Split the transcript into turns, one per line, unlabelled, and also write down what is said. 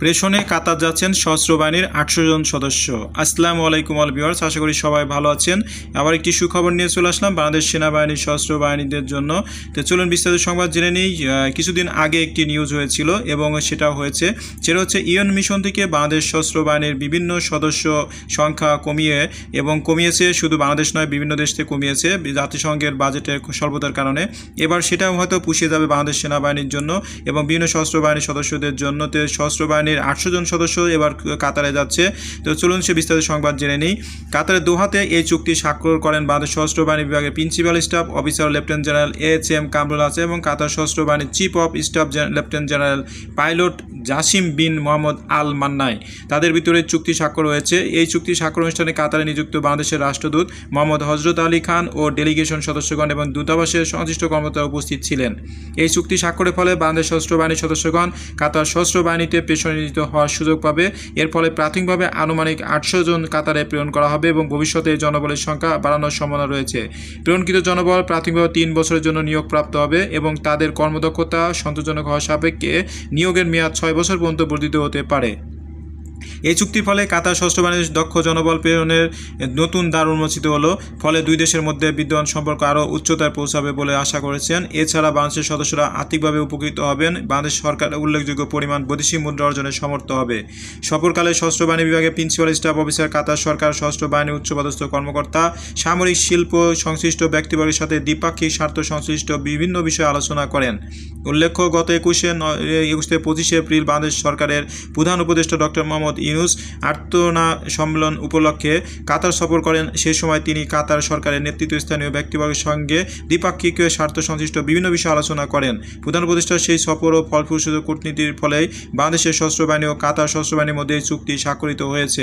প্রেষণে কাতার যাচ্ছেন সশস্ত্র বাহিনীর আটশো জন সদস্য। আসসালামু আলাইকুম অল ভিউয়ার্স, আশা করি সবাই ভালো আছেন। আবার একটি সুখবর নিয়ে চলে আসলাম বাংলাদেশ সেনাবাহিনীর সশস্ত্র বাহিনীদের জন্য। তো চলুন বিস্তারিত সংবাদ জেনে নিই। কিছুদিন আগে একটি নিউজ হয়েছিল এবং সেটা হয়েছে। সেটা হচ্ছে ইয়ন মিশন থেকে বাংলাদেশ সশস্ত্র বাহিনীর বিভিন্ন সদস্য সংখ্যা কমিয়ে এবং কমিয়েছে, শুধু বাংলাদেশ নয়, বিভিন্ন দেশ থেকে কমিয়েছে জাতিসংঘের বাজেটের স্বল্পতার কারণে। এবার সেটাও হয়তো পুষিয়ে যাবে বাংলাদেশ সেনাবাহিনীর জন্য এবং বিভিন্ন সশস্ত্র বাহিনীর সদস্যদের জন্য। তো সশস্ত্র বাহিনীর আটশো জন সদস্য এবার কাতারে যাচ্ছে। তো চলুন সে বিস্তারিত সংবাদ জেনে নিই। কাতারের দোহাতে এই চুক্তি স্বাক্ষর করেন বাংলাদেশ সশস্ত্র বাহিনী বিভাগের principal staff, officer lieutenant general H M Kamrul আছে এবং কাতার সশস্ত্র বাহিনীর chief of staff lieutenant general pilot Jassim bin Mohammed Al Mannai তাদের ভিতরে চুক্তি স্বাক্ষর হয়েছে এই চুক্তি স্বাক্ষর অনুষ্ঠানে কাতারে নিযুক্ত বাংলাদেশের রাষ্ট্রদূত মোহাম্মদ হজরত আলী খান ও ডেলিগেশন সদস্যগণ এবং দূতাবাসের সংশ্লিষ্ট কর্মকর্তা উপস্থিত ছিলেন। এই চুক্তি স্বাক্ষরের ফলে বাংলাদেশ সশস্ত্র বাহিনীর সদস্যগণ কাতার সশস্ত্র বাহিনীতে পেশনে নিয়োজিত হওয়ার সুযোগ পাবে। এর ফলে প্রাথমিকভাবে আনুমানিক আটশো জন কাতারে প্রেরণ করা হবে এবং ভবিষ্যতে জনবলের সংখ্যা বাড়ানোর সম্ভাবনা রয়েছে। প্রেরণকৃত জনবল প্রাথমিকভাবে তিন বছরের জন্য নিয়োগ প্রাপ্ত হবে এবং তাদের কর্মদক্ষতা সন্তোষজনক হওয়া সাপেক্ষে নিয়োগের মেয়াদ ছয় বছর পর্যন্ত বর্ধিত হতে পারে। এই চুক্তির ফলে কাতার সশস্ত্র বাহিনীর দক্ষ জনবল প্রেরণের নতুন দ্বার উন্মোচিত হলো। ফলে দুই দেশের মধ্যে বিদ্যমান সম্পর্ক আরও উচ্চতায় পৌঁছাবে বলে আশা করেছেন। এছাড়া বাংলাদেশের সদস্যরা আর্থিকভাবে উপকৃত হবেন। বাংলাদেশ সরকার উল্লেখযোগ্য পরিমাণ বৈদেশিক মুদ্রা অর্জনে সমর্থ হবে। সফরকালে সশস্ত্র বাহিনী বিভাগের প্রিন্সিপাল স্টাফ অফিসার কাতার সরকার সশস্ত্র বাহিনীর উচ্চপদস্থ কর্মকর্তা, সামরিক শিল্প সংশ্লিষ্ট ব্যক্তিবর্গের সাথে দ্বিপাক্ষিক স্বার্থ সংশ্লিষ্ট বিভিন্ন বিষয়ে আলোচনা করেন। উল্লেখ্য, গত একুশে একুশ পঁচিশে এপ্রিল বাংলাদেশ সরকারের প্রধান উপদেষ্টা ডক্টর মোহাম্মদ ইউনুস আর্তনা সম্মেলন উপলক্ষে কাতার সফর করেন। সে সময় তিনি কাতার সরকারের নেতৃত্ব স্থানীয় ব্যক্তিবর্গের সঙ্গে দ্বিপাক্ষিক স্বার্থ সংশ্লিষ্ট বিভিন্ন বিষয়ে আলোচনা করেন। প্রধান উপদেষ্টার সেই সফর ও ফলপ্রসূ কূটনীতির ফলেই বাংলাদেশের সশস্ত্র বাহিনী ও কাতার সশস্ত্র বাহিনীর মধ্যে চুক্তি স্বাক্ষরিত হয়েছে।